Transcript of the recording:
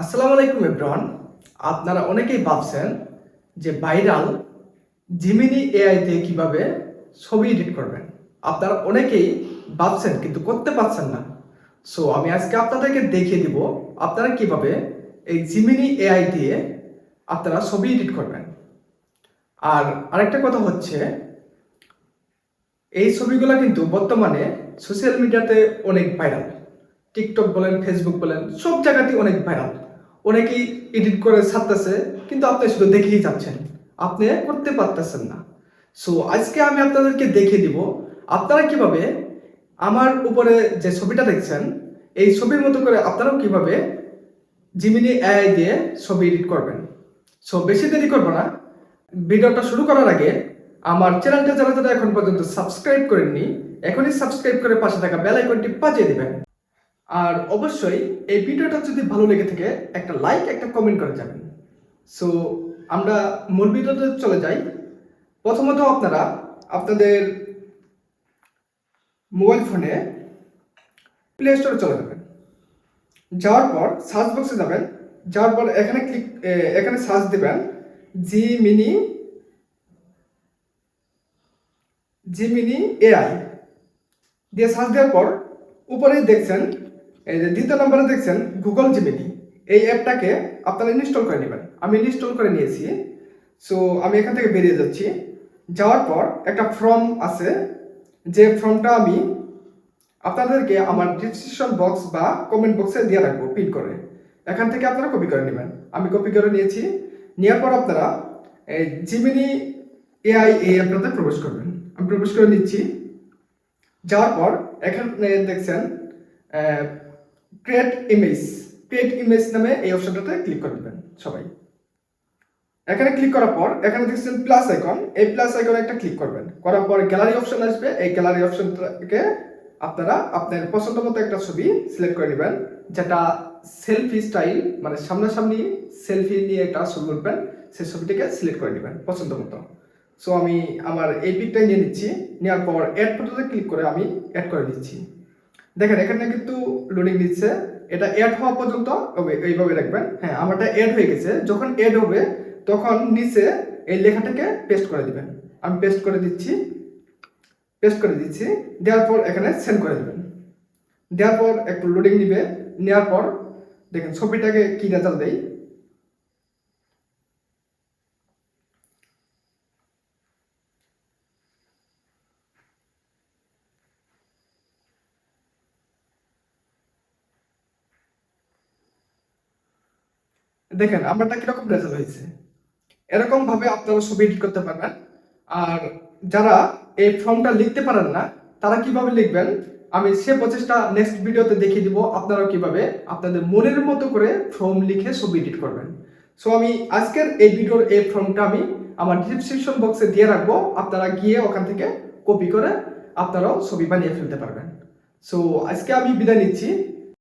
আসসালামু আলাইকুম, এভরিওয়ান। আপনারা অনেকেই ভাবছেন যে ভাইরাল জিমিনি এআই দিয়ে কীভাবে ছবি এডিট করবেন। আপনারা অনেকেই ভাবছেন কিন্তু করতে পারছেন না। সো আমি আজকে আপনাদেরকে দেখিয়ে দিব আপনারা কীভাবে এই জিমিনি এআই দিয়ে আপনারা ছবি এডিট করবেন। আর আরেকটা কথা হচ্ছে, এই ছবিগুলো কিন্তু বর্তমানে সোশ্যাল মিডিয়াতে অনেক ভাইরাল টিকটক বলেন ফেসবুক বলেন, সব জায়গাতেই অনেক ভাইরাল অনেকেই এডিট করে ছাড়তেছে, কিন্তু আপনি শুধু দেখেই যাচ্ছেন। আপনি করতে পারতেছেন না। সো আজকে আমি আপনাদেরকে দেখিয়ে দিব, আপনারা কীভাবে আমার উপরে যে ছবিটা দেখছেন, এই ছবির মতো করে আপনারাও কীভাবে জিমিনি এআই দিয়ে ছবি এডিট করবেন। সো বেশি দেরি করব না। ভিডিওটা শুরু করার আগে, আমার চ্যানেলটা যারা যারা এখন পর্যন্ত সাবস্ক্রাইব করেননি, এখনই সাবস্ক্রাইব করে পাশে থাকা বেল আইকনটি বাজিয়ে দিবেন। আর অবশ্যই এই ভিডিওটা যদি ভালো লেগে থাকে, একটা লাইক একটা কমেন্ট করে যাবেন সো আমরা মূল ভিডিওতে চলে যাই। প্রথমত আপনারা আপনাদের মোবাইল ফোনে প্লে স্টোরে চলে যাবেন। যাওয়ার পর সার্চ বক্সে যাবেন। যাওয়ার পর এখানে ক্লিক এখানে সার্চ দেবেন Gemini Gemini AI দিয়ে সার্চ দেওয়ার পর উপরেই দেখছেন এই যে দ্বিতীয় নম্বরে দেখছেন গুগল জিমিনি এই অ্যাপটাকে আপনারা ইনস্টল করে নেবেন। আমি ইনস্টল করে নিয়েছি। সো আমি এখান থেকে বেরিয়ে যাচ্ছি। যাওয়ার পর একটা ফর্ম আছে। যে ফর্মটা আমি আপনাদেরকে আমার ডিসক্রিপশন বক্স বা কমেন্ট বক্সে দিয়ে রাখব পিন করে। এখান থেকে আপনারা কপি করে নেবেন। আমি কপি করে নিয়েছি। নেওয়ার পর আপনারা জিমিনি এআই এই অ্যাপটাতে প্রবেশ করবেন। আমি প্রবেশ করে নিচ্ছি। যাওয়ার পর এখানে দেখছেন ক্রিয়েট ইমেজ ক্রিয়েট ইমেজ নামে এই অপশনটাতে ক্লিক করে দেবেন সবাই। এখানে ক্লিক করার পর, এখানে দেখছেন প্লাস আইকন এই প্লাস আইকনে একটা ক্লিক করবেন। করার পর গ্যালারি অপশন আসবে, এই গ্যালারি অপশনটাকে আপনারা আপনার পছন্দ মতো একটা ছবি সিলেক্ট করে নেবেন, যেটা সেলফি স্টাইল মানে সামনাসামনি সেলফি নিয়ে একটা ছবি উঠবেন সেই ছবিটাকে সিলেক্ট করে নেবেন পছন্দ মতো। সো আমি আমার এই পিকটাই নিয়ে নিচ্ছি, নেওয়ার পর অ্যাড ফটোতে ক্লিক করে আমি অ্যাড করে দিচ্ছি দেখেন, এখানে কিন্তু লোডিং দিচ্ছে। এটা এড হওয়া পর্যন্ত এইভাবে রাখবেন। হ্যাঁ আমারটা এড হয়ে গেছে। যখন এড হবে, তখন নিচে এই লেখাটাকে পেস্ট করে দিবেন। আমি পেস্ট করে দিচ্ছি। পেস্ট করে দিচ্ছি। দেওয়ার পর এখানে সেন্ড করে দেবেন। দেওয়ার পর একটু লোডিং নিবে। নেওয়ার পর, দেখেন, ছবিটাকে কি রেজাল্ট দেয়? দেখেন, আমারটা কীরকম রেজাল্ট হয়েছে? এরকম ভাবে আপনারা ছবি এডিট করতে পারবেন। আর যারা এই ফর্মটা লিখতে পারেন না, তারা কীভাবে লিখবেন? আমি সে প্রচেষ্টা নেক্সট ভিডিওতে দেখিয়ে দিব আপনারা কীভাবে আপনাদের মনের মতো করে ফর্ম লিখে ছবি এডিট করবেন। সো আমি আজকের এই ভিডিওর এই ফর্মটা আমি আমার ডিসক্রিপশন বক্সে দিয়ে রাখব, আপনারা গিয়ে ওখান থেকে কপি করে আপনারাও ছবি বানিয়ে ফেলতে পারবেন। সো আজকে আমি বিদায় নিচ্ছি।